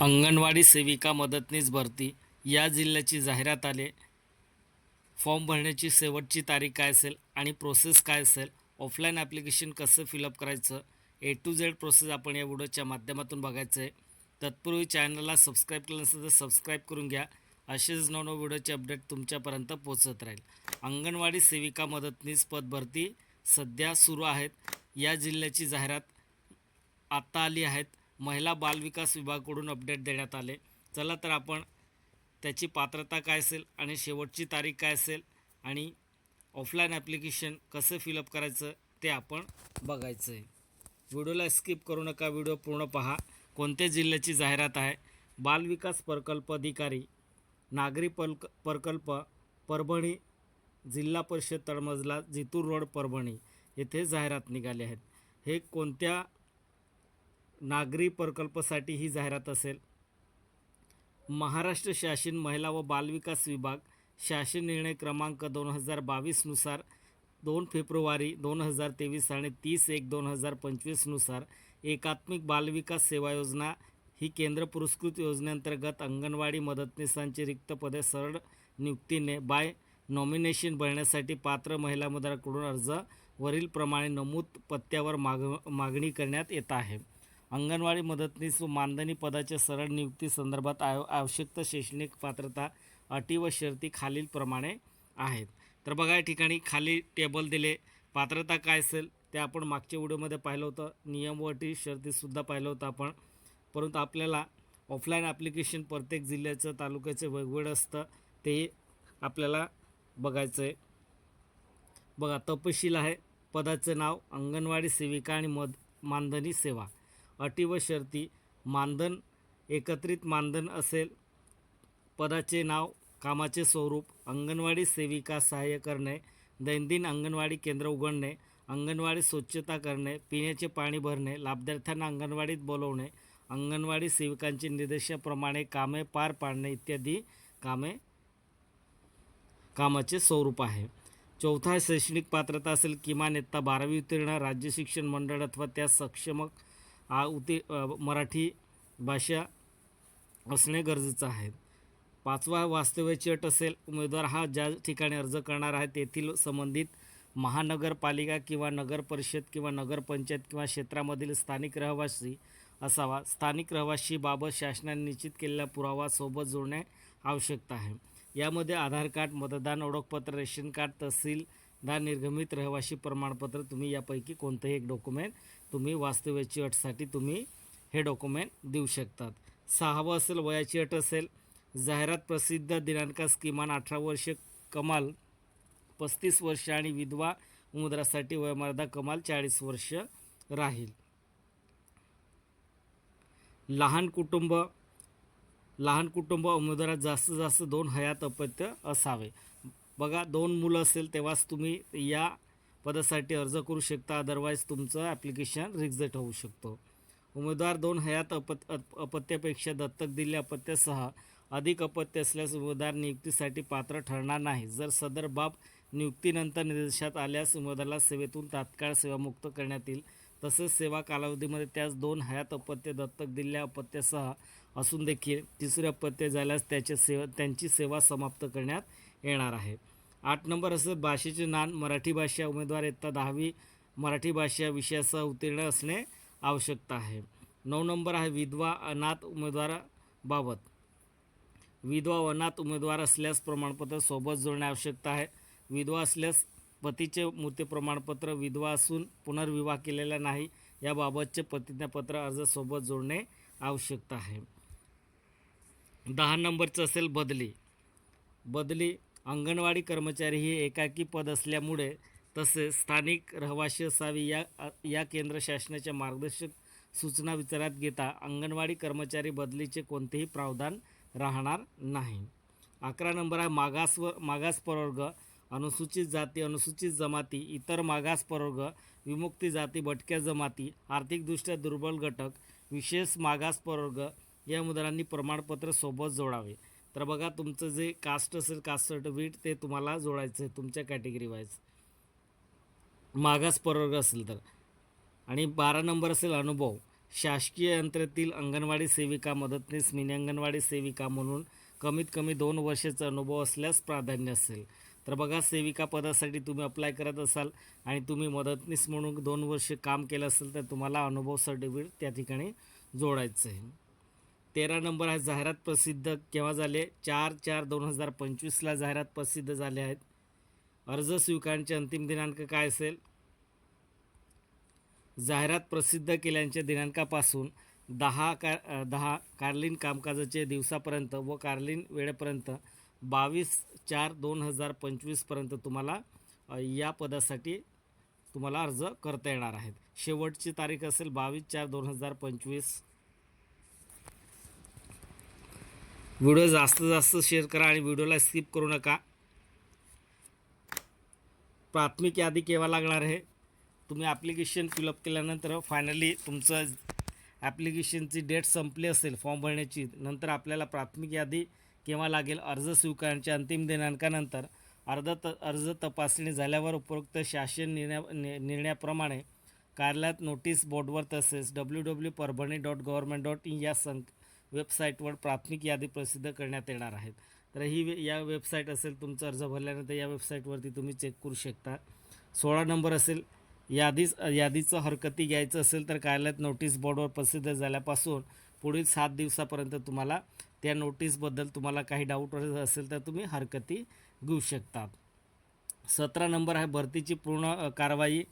अंगणवाडी सेविका मदतनीस भरती. या जिल्ह्याची जाहिरात आले फॉर्म भरण्याची शेवटची तारीख काय असेल आणि प्रोसेस काय असेल? ऑफलाईन ॲप्लिकेशन कसं फिलअप करायचं? ए टू झेड प्रोसेस आपण या व्हिडिओच्या माध्यमातून बघायचं आहे तत्पूर्वी चॅनलला सबस्क्राईब केलं नसेल तर सबस्क्राईब करून घ्या. असेच नवनव व्हिडिओचे अपडेट तुमच्यापर्यंत पोचत राहील. अंगणवाडी सेविका मदतनीस पद भरती सध्या सुरू आहेत. या जिल्ह्याची जाहिरात आत्ता आली आहेत. महिला बालविकास विभागाकडून अपडेट देण्यात आले. चला तर आपण त्याची पात्रता काय असेल आणि शेवटची तारीख काय असेल आणि ऑफलाईन ॲप्लिकेशन कसं फिलअप करायचं ते आपण बघायचं आहे व्हिडिओला स्किप करू नका व्हिडिओ पूर्ण पहा. कोणत्या जिल्ह्याची जाहिरात आहे? बालविकास प्रकल्प अधिकारी नागरी पल्क प्रकल्प परभणी जिल्हा परिषद तळमजला जितूर रोड परभणी येथे जाहिरात निघाली आहेत. हे कोणत्या नागरी प्रकल्पासाठी ही जाहिरात असेल. महाराष्ट्र शासन महिला व बालविकास विभाग शासन निर्णय क्रमांक दोन हजार बावीसनुसार दोन फेब्रुवारी दोन हजार तेवीस आणि तीस एक दोन हजार पंचवीसनुसार एकात्मिक बालविकास सेवा योजना ही केंद्र पुरस्कृत योजनेअंतर्गत अंगणवाडी मदतनीसांची रिक्त पदे सरळ नियुक्तीने बाय नॉमिनेशन भरण्यासाठी पात्र महिला मतदाराकडून अर्ज वरीलप्रमाणे नमूद पत्त्यावर माग मागणी करण्यात येत आहे. अंगणवाडी मदतनीस व मानधनी पदाच्या सरळ नियुक्ती संदर्भात आव आवश्यक शैक्षणिक पात्रता अटी व शर्ती खालीलप्रमाणे आहेत. तर बघा या ठिकाणी खाली टेबल दिले. पात्रता काय असेल ते आपण मागच्या व्हिडिओमध्ये पाहिलं होतं. नियम व अटी शर्तीसुद्धा पाहिलं होतं आपण. परंतु आपल्याला ऑफलाईन ॲप्लिकेशन प्रत्येक जिल्ह्याचं तालुक्याचं वेगवेगळं असतं. ते आपल्याला बघायचं आहे बघा तपशील आहे. पदाचं नाव अंगणवाडी सेविका आणि मद मानधनी सेवा. अटी व शर्ती मानधन एकत्रित मानधन असेल. पदाचे नाव कामाचे स्वरूप अंगणवाडी सेविका सहाय्य करणे दैनंदिन अंगणवाडी केंद्र उघडणे अंगणवाडी स्वच्छता करणे पिण्याचे पाणी भरणे लाभार्थ्यांना अंगणवाडीत बोलवणे अंगणवाडी सेविकांची निर्देशाप्रमाणे कामे पार पाडणे इत्यादी कामे कामाचे स्वरूप आहे. चौथा शैक्षणिक पात्रता असेल किमान इयत्ता बारावी उत्तीर्ण राज्य शिक्षण मंडळ अथवा त्या सक्षमक आ उती मराठी भाषा असणे गरजेचं आहे. पाचवा वास्तव्याची अट असेल उमेदवार हा ज्या ठिकाणी अर्ज करणार आहे तेथील संबंधित महानगरपालिका किंवा नगर परिषद किंवा नगरपंचायत किंवा क्षेत्रामधील स्थानिक रहिवासी असावा. स्थानिक रहिवासीबाबत शासनाने निश्चित केलेला पुरावा सोबत जोडणे आवश्यकता आहे. यामध्ये आधार कार्ड मतदान ओळखपत्र रेशन कार्ड तहसीलदार निर्गमित रहिवासी प्रमाणपत्र तुम्ही यापैकी कोणतंही एक डॉक्युमेंट तुम्ही वास्तव्याची अटसाठी तुम्ही हे डॉक्युमेंट देऊ शकतात. सहावं असेल वयाची अट असेल. जाहिरात प्रसिद्ध दिनांकास किमान अठरा वर्ष कमाल पस्तीस वर्ष आणि विधवा उमेदवारासाठी वयोमर्यादा कमाल चाळीस वर्ष राहील. लहान कुटुंब लहान कुटुंब उमेदवारात जास्तीत जास्त दोन हयात अपत्य असावे. बघा दोन मुलं असेल तेव्हाच तुम्ही या पदासाठी अर्ज करू शकता अदरवाईज तुमचं ॲप्लिकेशन रिजेक्ट होऊ शकतो. उमेदवार दोन हयात अपत अप- अपत्यापेक्षा दत्तक दिलेल्या अपत्यासह अधिक अपत्य असल्यास उमेदवार नियुक्तीसाठी पात्र ठरणार नाही. जर सदर बाब नियुक्तीनंतर निर्देशात आल्यास उमेदवाराला सेवेतून तात्काळ सेवामुक्त करण्यात येईल. तसेच सेवा कालावधीमध्ये त्यास दोन हयात अपत्य दत्तक दिलेल्या अपत्यासह असून देखील तिसरे अपत्य झाल्यास त्याचे सेवा त्यांची सेवा समाप्त करण्यात येणार आहे. आठ नंबर असं भाषेचे ज्ञान मराठी भाषा उमेदवार इयत्ता दहावी मराठी भाषा विषयासह उत्तीर्ण असणे आवश्यकता आहे. नऊ नंबर आहे विधवा अनाथ उमेदवाराबाबत. विधवा अनाथ उमेदवार असल्यास प्रमाणपत्र सोबत जोडणे आवश्यकता आहे. विधवा असल्यास पतीचे मृत्यू प्रमाणपत्र विधवा असून पुनर्विवाह केलेला नाही. याबाबतचे प्रतिज्ञापत्र अर्ज सोबत जोडणे आवश्यकता आहे. दहा नंबरचं असेल बदली. बदली अंगणवाडी कर्मचारी हे एकाकी पद असल्यामुळे तसेच स्थानिक रहिवाशी असावी या या केंद्र शासनाच्या मार्गदर्शक सूचना विचारात घेता अंगणवाडी कर्मचारी बदलीचे कोणतेही प्रावधान राहणार नाही. अकरा नंबर आहे मागास व मागास प्रवर्ग अनुसूचित जाती अनुसूचित जमाती इतर मागास प्रवर्ग विमुक्ती जाती भटक्या जमाती आर्थिकदृष्ट्या दुर्बल घटक विशेष मागास प्रवर्ग या मुद्रांनी प्रमाणपत्र सोबत जोडावे. तर बघा तुमचं जे कास्ट असेल कास्ट सर्टिफिकेट ते तुम्हाला जोडायचं आहे तुमच्या कॅटेगरी वाईज मागास प्रवर्ग असेल तर. आणि बारा नंबर असेल अनुभव. शासकीय यंत्रेतील अंगणवाडी सेविका मदतनीस मिनी अंगणवाडी सेविका म्हणून कमीत कमी दोन वर्षाचा अनुभव असल्यास प्राधान्य असेल. तर बघा सेविका पदासाठी तुम्ही अप्लाय करत असाल आणि तुम्ही मदतनीस म्हणून दोन वर्ष काम केलं असेल तर तुम्हाला अनुभव सर्टिफिकेट त्या ठिकाणी जोडायचं आहे तेरा नंबर आहे जाहिरात प्रसिद्ध केव्हा झाले? चार चार दोन हजार पंचवीसला जाहिरात प्रसिद्ध झाले आहेत. अर्ज स्वीकारण्याचे अंतिम दिनांक काय असेल? जाहिरात प्रसिद्ध केल्याच्या दिनांकापासून दहा का दहा कार्लिन कामकाजाचे दिवसापर्यंत व कार्लिन वेळेपर्यंत बावीस चार दोन हजार पंचवीसपर्यंत तुम्हाला या पदासाठी तुम्हाला अर्ज करता येणार आहेत. शेवटची तारीख असेल बावीस चार दोन हजार पंचवीस. व्हिडिओ जास्तीत जास्त शेअर करा आणि व्हिडिओला स्किप करू नका. प्राथमिक यादी केव्हा लागणार आहे? तुम्ही ॲप्लिकेशन फिलअप केल्यानंतर फायनली तुमचं ॲप्लिकेशनची डेट संपली असेल फॉर्म भरण्याची नंतर आपल्याला प्राथमिक यादी केव्हा लागेल अर्ज स्वीकारण्याच्या अंतिम दिनांकानंतर अर्ज त अर्ज तपासणी झाल्यावर उपरोक्त शासन निर्णया नि- निर्णयाप्रमाणे कार्यालयात नोटीस बोर्डवर तसेच W W Parbhani dot government dot in या संक वेबसाईटवर प्राथमिक यादी प्रसिद्ध करण्यात येणार आहेत. तर ही वे- या वेबसाईट असेल तुमचा अर्ज भरल्यानंतर या वेबसाईटवरती तुम्ही चेक करू शकता. सोळा नंबर असेल यादीच यादीचं हरकती घ्यायचं असेल तर कार्यालयात नोटीस बोर्डवर प्रसिद्ध झाल्यापासून पुढील सात दिवसापर्यंत तुम्हाला त्या नोटीसबद्दल तुम्हाला काही डाऊट असेल तर तुम्ही हरकती घेऊ शकता. सतरा नंबर आहे भरतीची पूर्ण कारवाई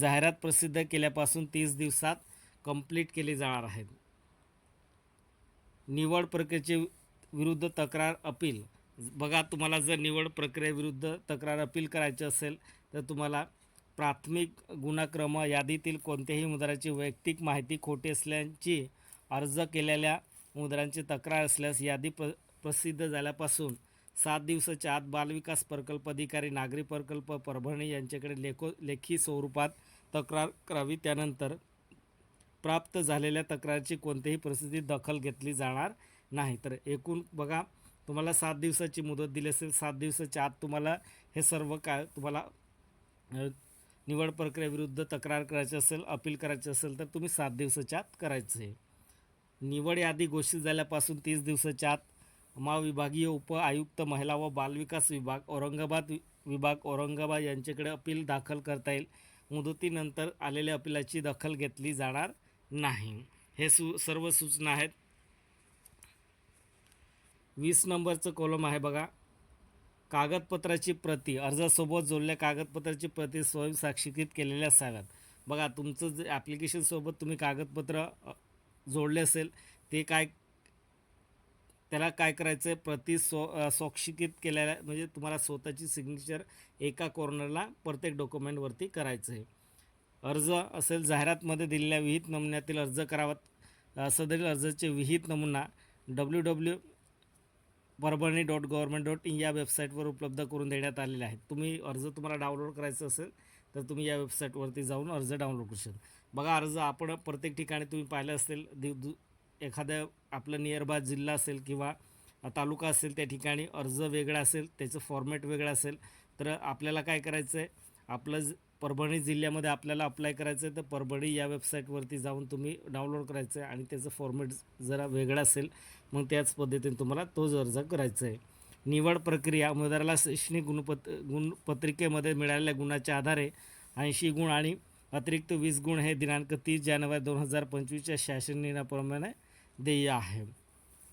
जाहिरात प्रसिद्ध केल्यापासून तीस दिवसात कंप्लीट केली जाणार आहे. निवड प्रक्रियेचे विरुद्ध तक्रार अपील. बघा तुम्हाला जर निवड प्रक्रियेविरुद्ध तक्रार अपील करायची असेल तर तुम्हाला प्राथमिक गुणक्रम यादीतील कोणत्याही मुद्राची वैयक्तिक माहिती खोटी असल्याची अर्ज केलेल्या मुद्रांची तक्रार असल्यास यादी प्र प्रसिद्ध झाल्यापासून सात दिवसाच्या आत बालविकास प्रकल्प अधिकारी नागरी प्रकल्प परभणी यांच्याकडे लेखो लेखी स्वरूपात तक्रार करावी. त्यानंतर प्राप्त झालेल्या तक्रारीची कोणत्याही परिस्थितीत दखल घेतली जाणार नाही. तर एकूण बघा तुम्हाला सात दिवसाची मुदत दिली असेल सात दिवसाच्या आत तुम्हाला हे सर्व काय तुम्हाला निवड प्रक्रियेविरुद्ध तक्रार करायची असेल अपील करायची असेल तर तुम्ही सात दिवसाच्या आत करायचं आहे. निवड यादी घोषित झाल्यापासून तीस दिवसाच्या आत महाविभागीय उप आयुक्त महिला व बालविकास विभाग औरंगाबाद विभाग औरंगाबाद यांच्याकडे अपील दाखल करता येईल. मुदतीनंतर आलेल्या अपिलाची दखल घेतली जाणार नाही. हे सु सर्व सूचना आहेत. वीस नंबरचं कॉलम आहे बघा. कागदपत्राची प्रती अर्जासोबत जोडल्या कागदपत्राची प्रती स्वयंसाक्षीकृत केलेल्या असाव्यात. बघा तुमचं जे ॲप्लिकेशनसोबत तुम्ही कागदपत्र जोडले असेल ते काय त्याला काय करायचं आहे प्रति स्व अ, स्वाक्षीकृत केलेल्या म्हणजे तुम्हाला स्वतःची सिग्नेचर एका कॉर्नरला प्रत्येक डॉक्युमेंटवरती करायचं आहे अर्ज असेल जाहिरातमध्ये दिलेल्या विहित नमुन्यातील अर्ज करावा सदरील अर्जाचे विहित नमुना W W Parbhani dot government dot in या वेबसाईटवर उपलब्ध करून देण्यात आलेले आहेत. तुम्ही अर्ज तुम्हाला डाउनलोड करायचं असेल तर तुम्ही या वेबसाईटवरती जाऊन अर्ज डाउनलोड करू शकता. बघा अर्ज आपण प्रत्येक ठिकाणी तुम्ही पाहिलं असेल दि दु एखाद्या आपलं नियरबाय जिल्हा असेल किंवा तालुका असेल त्या ठिकाणी अर्ज वेगळा असेल त्याचं फॉर्मॅट वेगळं असेल तर आपल्याला काय करायचं आहे आपलं ज- परभणी जिल्ह्यामध्ये आपल्याला अप्लाय करायचं आहे तर परभणी या वेबसाईटवरती जाऊन तुम्ही डाउनलोड करायचं आहे आणि त्याचं फॉर्मॅट जरा वेगळं असेल मग त्याच पद्धतीने तुम्हाला तोच अर्ज करायचा आहे निवड प्रक्रिया उमेदवाराला शैक्षणिक गुणपत गुणपत्रिकेमध्ये मिळालेल्या गुणाच्या आधारे ऐंशी गुण आणि अतिरिक्त वीस गुण हे दिनांक तीस जानेवारी दोन हजार पंचवीसच्या शासन निर्णयाप्रमाणे देय आहे.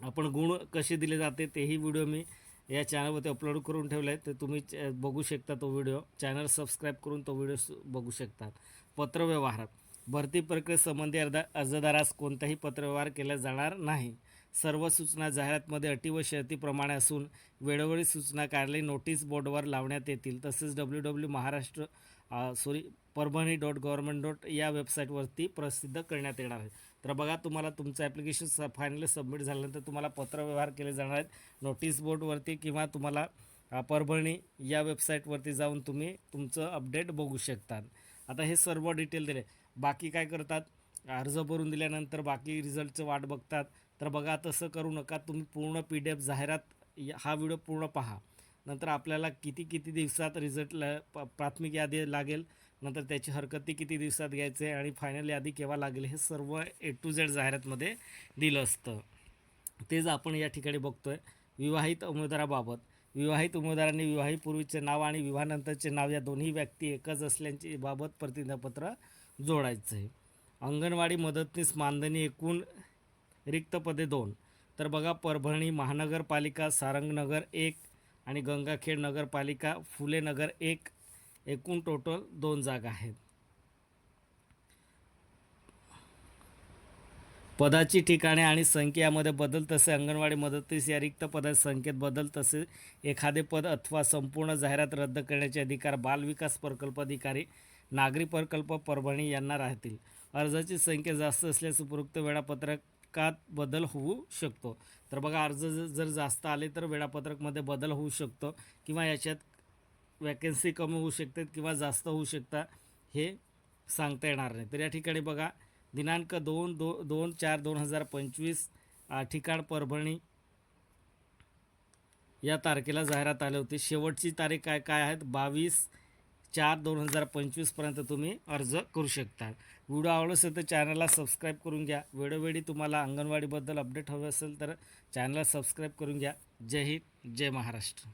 आपण गुण कसे दिले जाते तेही व्हिडिओ मी या चॅनलवरती अपलोड करून ठेवलं आहे तर तुम्ही बघू शकता तो व्हिडिओ चॅनल सबस्क्राईब करून तो व्हिडिओ बघू शकता. पत्रव्यवहार. भरती प्रक्रियेसंबंधी अर्धा अर्जदारास कोणताही पत्रव्यवहार केला जाणार नाही. सर्व सूचना जाहिरातमध्ये अटी व शर्तीप्रमाणे असून वेळोवेळी सूचना कार्यालय नोटीस बोर्डवर लावण्यात येतील. तसेच W W Maharashtra sorry Parbhani dot government dot या वेबसाईटवरती प्रसिद्ध करण्यात येणार आहे. तर बघा तुम्हाला तुमचं ॲप्लिकेशन स फायनली सबमिट झाल्यानंतर तुम्हाला पत्रव्यवहार केले जाणार आहेत. नोटीस बोर्डवरती किंवा तुम्हाला परभणी या वेबसाईटवरती जाऊन तुम्ही तुमचं अपडेट बघू शकता आता हे सर्व डिटेल दिले. बाकी काय करतात? अर्ज भरून दिल्यानंतर बाकी रिझल्टचं वाट बघतात. तर बघा तसं करू नका. तुम्ही पूर्ण पी डी एफ जाहिरात या- हा व्हिडिओ पूर्ण पहा. नंतर आपल्याला किती किती दिवसात रिझल्ट प- प्राथमिक यादी लागेल? नंतर त्याची हरकती किती दिवसात घ्यायचे आणि फायनल यादी केव्हा लागेल हे सर्व ए टू झेड जाहिरातमध्ये दिलं असतं. तेच आपण या ठिकाणी बघतोय. विवाहित उमेदवाराबाबत. विवाहित उमेदवारांनी विवाहीपूर्वीचे नाव आणि विवाहानंतरचे नाव या दोन्ही व्यक्ती एकच असल्याची बाबत प्रतिज्ञापत्र जोडायचं आहे. अंगणवाडी मदतनीस मानधनी एकूण रिक्त पदे दोन. तर बघा परभणी महानगरपालिका सारंगनगर एक आणि गंगाखेड नगरपालिका फुले नगर एक. एकूण टोटल दोन जागा आहेत. पदाची ठिकाणे आणि संख्या यामध्ये बदल तसे अंगणवाडी मदतीस या रिक्त पदा संख्येत बदल तसे एखादे पद अथवा संपूर्ण जाहिरात रद्द करण्याचे अधिकार बालविकास प्रकल्प अधिकारी नागरी प्रकल्प परभणी यांना राहतील. अर्जाची संख्या जास्त असल्यास उपरोक्त वेळापत्रकात बदल होऊ शकतो. तर बघा अर्ज जर जास्त आले तर वेळापत्रकमध्ये बदल होऊ शकतो किंवा याच्यात वॅकन्सी कमी होऊ शकतात किंवा जास्त होऊ शकतात हे सांगता येणार नाही. तर या ठिकाणी बघा दिनांक दोन दो दोन चार दोन हजार पंचवीस ठिकाण परभणी या तारखेला जाहिरात आले होते. शेवटची तारीख काय काय आहेत? बावीस चार दोन हजार पंचवीसपर्यंत तुम्ही अर्ज करू शकता. व्हिडिओ आवडला असेल तर चॅनलला सबस्क्राईब करून घ्या. वेळोवेळी तुम्हाला अंगणवाडीबद्दल अपडेट हवे असेल तर चॅनलला सबस्क्राईब करून घ्या. जय हिंद जय महाराष्ट्र.